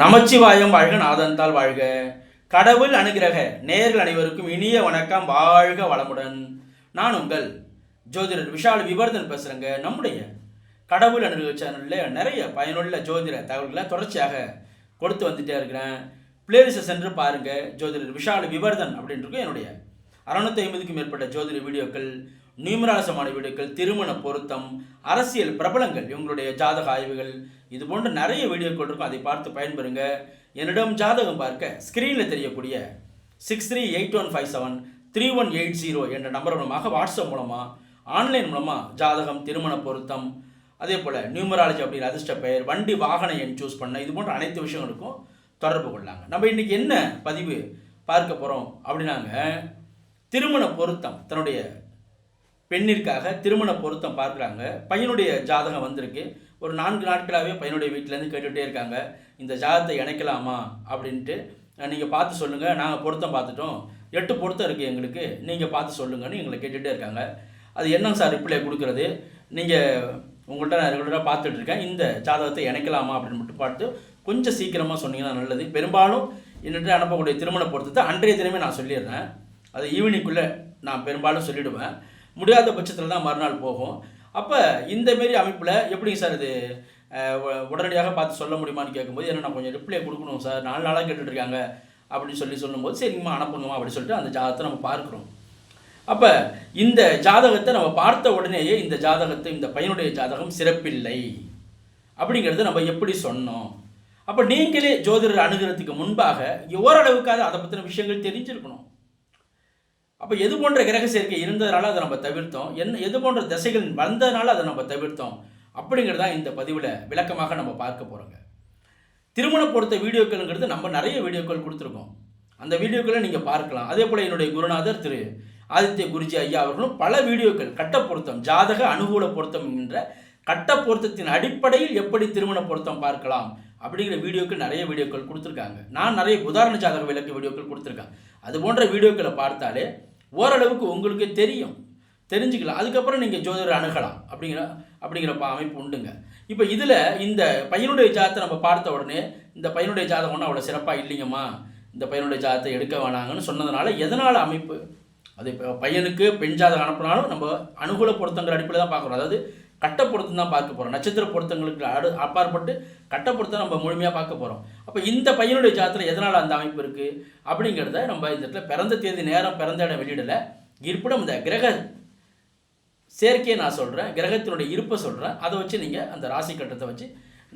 நமச்சிவாயம் வாழ்க நாதந்தால் வாழ்க. கடவுள் அனுகிரக நேர்கள் அனைவருக்கும் இனிய வணக்கம் வாழ்க வளமுடன். நான் உங்கள் ஜோதிடர் விஷால் விவர்தன் பேசுகிறேங்க நம்முடைய கடவுள் அனுகிரக சேனலில் நிறைய பயனுள்ள ஜோதிட தகவல்களை தொடர்ச்சியாக கொடுத்து வந்துட்டே இருக்கிறேன். பிளேலிஸ்ட்டை சென்று பாருங்கள் ஜோதிடர் விஷால் விவர்தன் அப்படின்னு இருக்கும் என்னுடைய அறுநூத்தி ஐம்பதுக்கும் மேற்பட்ட ஜோதிட வீடியோக்கள். நியூமராசமான வீடியோக்கள் திருமண பொருத்தம் அரசியல் பிரபலங்கள் இவங்களுடைய ஜாதக ஆய்வுகள் இது போன்ற நிறைய வீடியோக்கள் இருக்கும். அதை பார்த்து பயன்பெறுங்க. என்னிடம் ஜாதகம் பார்க்க ஸ்க்ரீனில் தெரியக்கூடிய six three eight one five seven three one eight zero என்ற நம்பர் மூலமாக வாட்ஸ்அப் மூலமாக ஆன்லைன் மூலமாக ஜாதகம் திருமண பொருத்தம் அதே போல் நியூமராலஜி அப்படிங்கிற அதிர்ஷ்ட பெயர் வண்டி வாகன எண் சூஸ் பண்ண இது போன்ற அனைத்து விஷயங்களுக்கும் தொடர்பு கொள்ளாங்க. நம்ம இன்றைக்கி என்ன பதிவு பார்க்க போகிறோம் அப்படின்னாங்க திருமண பொருத்தம் தன்னுடைய பெண்ணிற்காக திருமண பொருத்தம் பார்க்குறாங்க. பையனுடைய ஜாதகம் வந்திருக்கு. ஒரு நான்கு நாட்களாகவே பையனுடைய வீட்டிலேருந்து கேட்டுகிட்டே இருக்காங்க. இந்த ஜாதகத்தை இணைக்கலாமா? அப்படின்ட்டு நீங்கள் பார்த்து சொல்லுங்கள் நாங்கள் பொருத்தம் பார்த்துட்டோம். எட்டு பொருத்தம் இருக்குது எங்களுக்கு. நீங்கள் பார்த்து சொல்லுங்கன்னு எங்களை கேட்டுகிட்டே இருக்காங்க. அது என்னங்க சார் ரிப்ளை கொடுக்குறது? நீங்கள் உங்கள்கிட்ட நான் ரெகுலராக பார்த்துட்ருக்கேன் இந்த ஜாதகத்தை இணைக்கலாமா அப்படின்னு மட்டும் பார்த்து கொஞ்சம் சீக்கிரமாக சொன்னீங்கன்னா நல்லது. பெரும்பாலும் என்னட்டு அனுப்பக்கூடிய திருமண பொருத்தத்தை அன்றைய தினமே நான் சொல்லிடுறேன். அது ஈவினிங்குள்ளே நான் பெரும்பாலும் சொல்லிவிடுவேன் முடியாத பட்சத்தில் தான் மறுநாள் போகும். அப்போ இந்த மாரி அமைப்பில் எப்படிங்க சார் இது உடனடியாக பார்த்து சொல்ல முடியுமான்னு கேட்கும்போது என்ன நான் கொஞ்சம் ரிப்ளை கொடுக்கணும் சார். நாலு நாளாக கேட்டுட்ருக்காங்க அப்படின்னு சொல்லி சொல்லும்போது சரிங்கம்மா அனுப்புங்கம்மா அப்படின்னு சொல்லிட்டு அந்த ஜாதகத்தை நம்ம பார்க்குறோம். அப்போ இந்த ஜாதகத்தை நம்ம பார்த்த உடனேயே இந்த ஜாதகத்தை இந்த பையனுடைய ஜாதகம் சிறப்பில்லை அப்படிங்கிறத நம்ம எப்படி சொன்னோம்? அப்போ நீங்களே ஜோதிடர் அணுகிறதுக்கு முன்பாக ஓரளவுக்காவது அதை பற்றின விஷயங்கள் தெரிஞ்சிருக்கணும். அப்போ எது போன்ற கிரக சேர்க்கை இருந்ததுனால அதை நம்ம தவிர்த்தோம். என்ன எது போன்ற திசைகள் வந்ததுனால அதை நம்ம தவிர்த்தோம். அப்படிங்கிறதா இந்த பதிவில் விளக்கமாக நம்ம பார்க்க போகிறோங்க திருமண பொறுத்த வீடியோக்கள்ங்கிறது நம்ம நிறைய வீடியோக்கள் கொடுத்துருக்கோம். அந்த வீடியோக்களை நீங்கள் பார்க்கலாம். அதே போல் என்னுடைய குருநாதர் திரு ஆதித்ய குருஜி ஐயா அவர்களும் பல வீடியோக்கள் கட்ட பொருத்தம் ஜாதக அனுகூல பொருத்தம் என்ற கட்ட பொருத்தத்தின் அடிப்படையில் எப்படி திருமண பொருத்தம் பார்க்கலாம் அப்படிங்கிற வீடியோக்கள் நிறைய வீடியோக்கள் கொடுத்துருக்காங்க. நான் நிறைய உதாரண ஜாதக விளக்க வீடியோக்கள் கொடுத்துருக்கேன். அது போன்ற வீடியோக்களை பார்த்தாலே ஓரளவுக்கு உங்களுக்கு தெரியும். தெரிஞ்சுக்கலாம். அதுக்கப்புறம் நீங்கள் ஜோதிடர் அணுகலாம். அப்படிங்கிற அப்படிங்கிற அமைப்பு உண்டுங்க. இப்போ இதில் இந்த பையனுடைய ஜாதத்தை நம்ம பார்த்த உடனே இந்த பையனுடைய ஜாதகம் ஒன்றும் அவ்வளோ சிறப்பாக இல்லைங்கம்மா. இந்த பையனுடைய ஜாதத்தை எடுக்க வேணாங்கன்னு சொன்னதுனால எதனால் அமைப்பு? அது இப்போ பையனுக்கு பெண் ஜாதகம் அனுப்புனாலும் நம்ம அனுகூல பொருத்தங்கிற அடிப்படையில் தான் பார்க்குறோம். அதாவது கட்ட பொருத்தம் தான் பார்க்க போகிறோம் நட்சத்திர பொருத்தங்களுக்கு அடு அப்பாற்பட்டு கட்ட பொருத்தம் நம்ம முழுமையாக பார்க்க போகிறோம் அப்போ இந்த பையனுடைய ஜாத்தில் எதனால் அந்த அமைப்பு இருக்குது அப்படிங்கிறத நம்ம இந்த இடத்துல பிறந்த தேதி நேரம் பிறந்த இடம் வெளியிடலை. இருப்பிடம் இந்த கிரக சேர்க்கையை நான் சொல்கிறேன் கிரகத்தினுடைய இருப்பை சொல்கிறேன் அதை வச்சு நீங்கள் அந்த ராசி கட்டத்தை வச்சு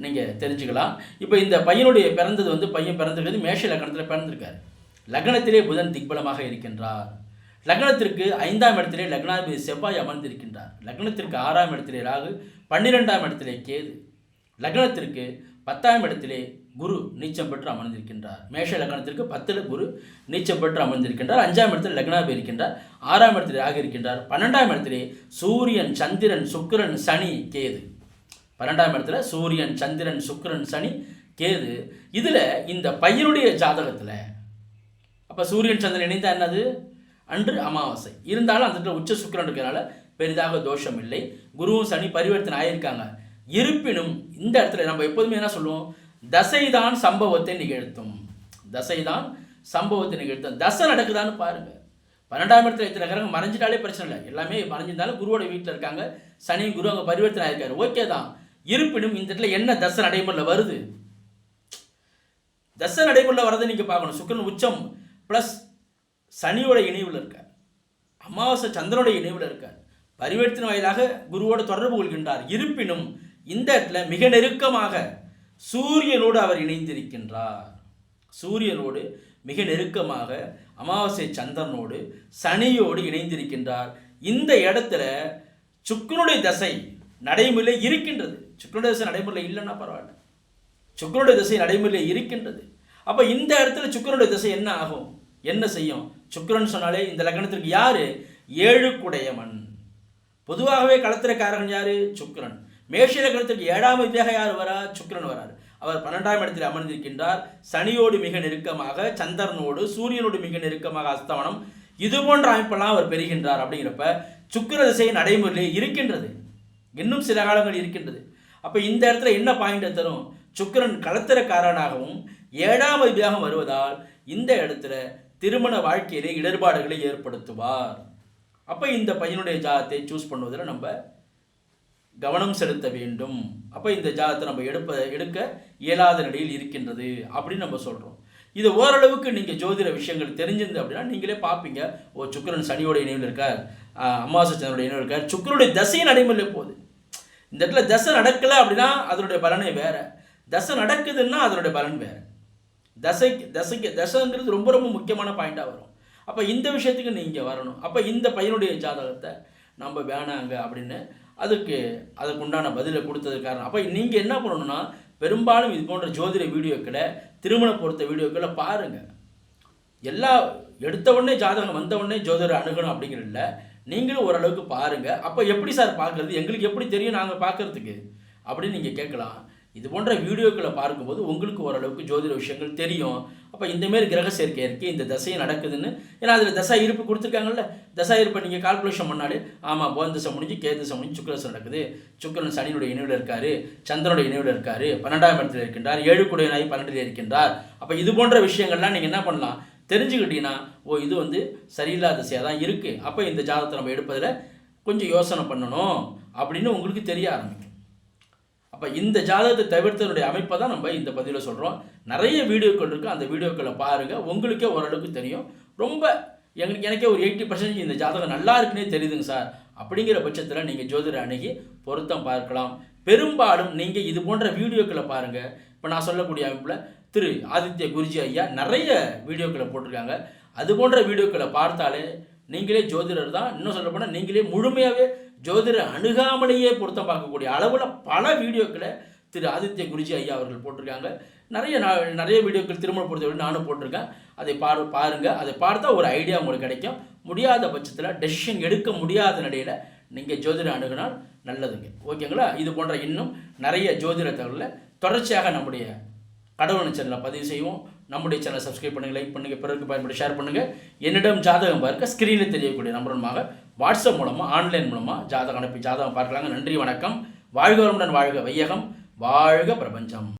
நீங்கள் தெரிஞ்சுக்கலாம். இப்போ இந்த பையனுடைய பிறந்தது வந்து பையன் பிறந்திருக்கிறது மேஷ லக்னத்தில் பிறந்திருக்காரு. லக்னத்திலே புதன் திக்பலமாக இருக்கின்றார். லக்னத்திற்கு ஐந்தாம் இடத்திலே லக்னாதிபதி செவ்வாய் அமர்ந்திருக்கின்றார். லக்னத்திற்கு ஆறாம் இடத்திலே ராகு பன்னிரெண்டாம் இடத்திலே கேது. லக்னத்திற்கு பத்தாம் இடத்திலே குரு நீச்சம் பெற்று அமர்ந்திருக்கின்றார். மேஷ லக்னத்திற்கு பத்தில் குரு நீச்சம் பெற்று அமர்ந்திருக்கின்றார். அஞ்சாம் இடத்தில் லக்னாபி இருக்கின்றார். ஆறாம் இடத்தில் ராகு இருக்கின்றார். பன்னெண்டாம் இடத்திலே சூரியன் சந்திரன் சுக்கிரன் சனி கேது. பன்னெண்டாம் இடத்துல சூரியன் சந்திரன் சுக்கிரன் சனி கேது. இதில் இந்த பையனுடைய ஜாதகத்தில் அப்போ சூரியன் சந்திரன் இணைந்தால் என்னது? அன்று அமாவாசை. இருந்தாலும் அந்த இடத்துல உச்ச சுக்கிரன் இருக்கிறனால பெரிதாக தோஷம் இல்லை குருவும் சனி பரிவர்த்தனை ஆகியிருக்காங்க இருப்பினும் இந்த இடத்துல நம்ம எப்போதுமே என்ன சொல்லுவோம்? தசைதான் சம்பவத்தை நிகழ்த்தும். தசைதான் சம்பவத்தை நிகழ்த்தும். தசை நடக்குதான்னு பாருங்க. பன்னெண்டாம் இடத்துல இத்தனை கிரகம் மறைஞ்சிட்டாலே பிரச்சனை இல்லை. எல்லாமே மறைஞ்சிருந்தாலும் குருவோட வீட்டில் இருக்காங்க. சனி குரு அங்கே பரிவர்த்தனை ஆயிருக்காரு. ஓகே தான். இருப்பினும் இந்த இடத்துல என்ன தசை நடைமுறையில் வருது? தசை நடைமுறையில் வரதை நீங்கள் பார்க்கணும். சுக்கரன் உச்சம் ப்ளஸ் சனியோட இணைவில் இருக்கார். அமாவாசை சந்திரனுடைய இணைவில் இருக்கார். பரிவர்த்தனை வாயிலாக குருவோடு தொடர்பு கொள்கின்றார். இருப்பினும் இந்த இடத்துல மிக நெருக்கமாக சூரியனோடு அவர் இணைந்திருக்கின்றார். சூரியனோடு மிக நெருக்கமாக அமாவாசை சந்திரனோடு சனியோடு இணைந்திருக்கின்றார். இந்த இடத்துல சுக்கிரனுடைய தசை நடைமுறையில் இருக்கின்றது. சுக்கிரனுடைய தசை நடைமுறையில் இல்லைன்னா பரவாயில்ல. சுக்கரனுடைய திசை நடைமுறையில் இருக்கின்றது. அப்போ இந்த இடத்துல சுக்கரனுடைய திசை என்ன ஆகும்? என்ன செய்யும்? சுக்கிரன் சொன்னாலே இந்த லக்னத்திற்கு யார்? ஏழு குடையவன் பொதுவாகவே களத்திரக்காரன் யார்? சுக்கிரன். மேஷ லக்னத்திற்கு ஏழாம் விதியாக யார் வரா? சுக்கிரன் வரார். அவர் பன்னெண்டாம் இடத்தில் அமர்ந்திருக்கின்றார். சனியோடு மிக நெருக்கமாக சந்திரனோடு சூரியனோடு மிக நெருக்கமாக அஸ்தவனம் இது போன்ற அமைப்பெல்லாம் அவர் பெறுகின்றார் அப்படிங்கிறப்ப சுக்கர திசை நடைமுறையில் இருக்கின்றது. இன்னும் சில காலங்கள் இருக்கின்றது. அப்போ இந்த இடத்துல என்ன பாயிண்ட்டை தரும்? சுக்கிரன் களத்திரக்காரனாகவும் ஏழாம் அதிபதியாக வருவதால் இந்த இடத்துல திருமண வாழ்க்கையிலே இடர்பாடுகளை ஏற்படுத்துவார். அப்போ இந்த பையனுடைய ஜாதத்தை சூஸ் பண்ணுவதில் நம்ம கவனம் செலுத்த வேண்டும். அப்போ இந்த ஜாதத்தை நம்ம எடுப்ப எடுக்க இயலாத நிலையில் இருக்கின்றது அப்படின்னு நம்ம சொல்கிறோம் இது ஓரளவுக்கு நீங்கள் ஜோதிட விஷயங்கள் தெரிஞ்சிருந்து அப்படின்னா நீங்களே பார்ப்பீங்க. ஓ சுக்கிரன் சனியோட இணைவில் இருக்கார். ஆஹ் அமாவாசை சந்திரனுடைய இணைவில் இருக்கார். சுக்கரனுடைய தசை நடைமுறையில் போகுது. இந்த இடத்துல தசை நடக்கலை அப்படின்னா அதனுடைய பலனே வேறு. தசை நடக்குதுன்னா அதனுடைய பலன் வேறு. தசைக்கு தசைக்கு தசைங்கிறது ரொம்ப ரொம்ப முக்கியமான பாயிண்ட்டாக வரும். அப்போ இந்த விஷயத்துக்கு நீங்கள் வரணும். அப்போ இந்த பையனுடைய ஜாதகத்தை நம்ம வேணாங்க அப்படின்னு அதுக்கு அதுக்கு உண்டான பதிலை கொடுத்தது காரணம். அப்போ நீங்கள் என்ன பண்ணணும்னா பெரும்பாலும் இது போன்ற ஜோதிட வீடியோக்களை திருமண பொறுத்த வீடியோக்களை பாருங்கள் எல்லா எடுத்த உடனே ஜாதகம் வந்த உடனே ஜோதிடர் அணுகணும் அப்படிங்கிறது இல்லை நீங்களும் ஓரளவுக்கு பாருங்கள் அப்போ எப்படி சார் பார்க்குறது? எங்களுக்கு எப்படி தெரியும் நாங்கள் பார்க்கறதுக்கு? அப்படின்னு நீங்கள் கேட்கலாம். இது போன்ற வீடியோக்களை பார்க்கும்போது உங்களுக்கு ஓரளவுக்கு ஜோதிட விஷயங்கள் தெரியும். அப்போ இந்தமாரி கிரக சேர்க்கை இருக்குது இந்த தசை நடக்குதுன்னு. ஏன்னா அதில் தசா இருப்பு கொடுத்துருக்காங்கல்ல. தசா இருப்பை நீங்கள் கால்குலேஷன் பண்ணாலே ஆமாம் போன் தசை முடிஞ்சு கே தசை முடிஞ்சு சுக்கரசம் நடக்குது. சுக்கரன் சனியுடைய இணைவில் இருக்கார். சந்திரனுடைய இணைவில் இருக்கார். பன்னெண்டாம் இடத்துல இருக்கின்றார். ஏழு குடையனாய் பன்னெண்டில் இருக்கின்றார். அப்போ இது போன்ற விஷயங்கள்லாம் நீங்கள் என்ன பண்ணலாம்? தெரிஞ்சுக்கிட்டீங்கன்னா ஓ இது வந்து சரியில்லாத திசையாக தான் இருக்குது அப்போ இந்த ஜாதகத்தை நம்ம எடுப்பதில் கொஞ்சம் யோசனை பண்ணணும் அப்படின்னு உங்களுக்கு தெரிய ஆரம்பிக்கும். அப்போ இந்த ஜாதகத்தை தவிர்த்தனுடைய அமைப்பை தான் நம்ம இந்த பதிவில் சொல்கிறோம் நிறைய வீடியோக்கள் இருக்குது அந்த வீடியோக்களை பாருங்கள் உங்களுக்கே ஓரளவுக்கு தெரியும். ரொம்ப எங்களுக்கு எனக்கே ஒரு எயிட்டி பர்சன்டேஜ் இந்த ஜாதகம் நல்லா இருக்குன்னே தெரியுதுங்க சார். அப்படிங்கிற பட்சத்தில் நீங்கள் ஜோதிட அணுகி பொருத்தம் பார்க்கலாம். பெரும்பாலும் நீங்கள் இது போன்ற வீடியோக்களை பாருங்கள் இப்போ நான் சொல்லக்கூடிய அமைப்பில் திரு ஆதித்ய குருஜி ஐயா நிறைய வீடியோக்களை போட்டிருக்காங்க. அது போன்ற வீடியோக்களை பார்த்தாலே நீங்களே ஜோதிடர் தான். இன்னும் சொல்ல போனால் நீங்களே முழுமையாகவே ஜோதிடர் அணுகாமலேயே பொருத்தம் பார்க்கக்கூடிய அளவில் பல வீடியோக்களை திரு ஆதித்ய குருஜி ஐயா அவர்கள் போட்டிருக்காங்க. நிறைய நான் நிறைய வீடியோக்கள் திருமண பொறுத்தவரை நானும் போட்டிருக்கேன். அதை பாரு பாருங்கள் அதை பார்த்தா ஒரு ஐடியா உங்களுக்கு கிடைக்கும். முடியாத பட்சத்தில் டெசிஷன் எடுக்க முடியாத நிலையில் நீங்கள் ஜோதிட அணுகினால் நல்லதுங்க. ஓகேங்களா? இது போன்ற இன்னும் நிறைய ஜோதிட தகவலில் தொடர்ச்சியாக நம்முடைய கடவுள் சேனலை பதிவு செய்வோம். நம்முடைய சேனலை சப்ஸ்கிரைப் பண்ணுங்கள் லைக் பண்ணுங்கள் பிறருக்கு பயன்படுத்தி ஷேர் பண்ணுங்கள் என்னிடம் ஜாதகம் பார்க்க ஸ்க்ரீனில் தெரியக்கூடிய நம்பருமாக வாட்ஸ்அப் மூலமாக ஆன்லைன் மூலமாக ஜாதகம் அனுப்பி ஜாதகம் பார்க்கலாங்க. நன்றி வணக்கம். வாழ்க வளமுடன் வாழ்க வையகம். வாழ்க பிரபஞ்சம்.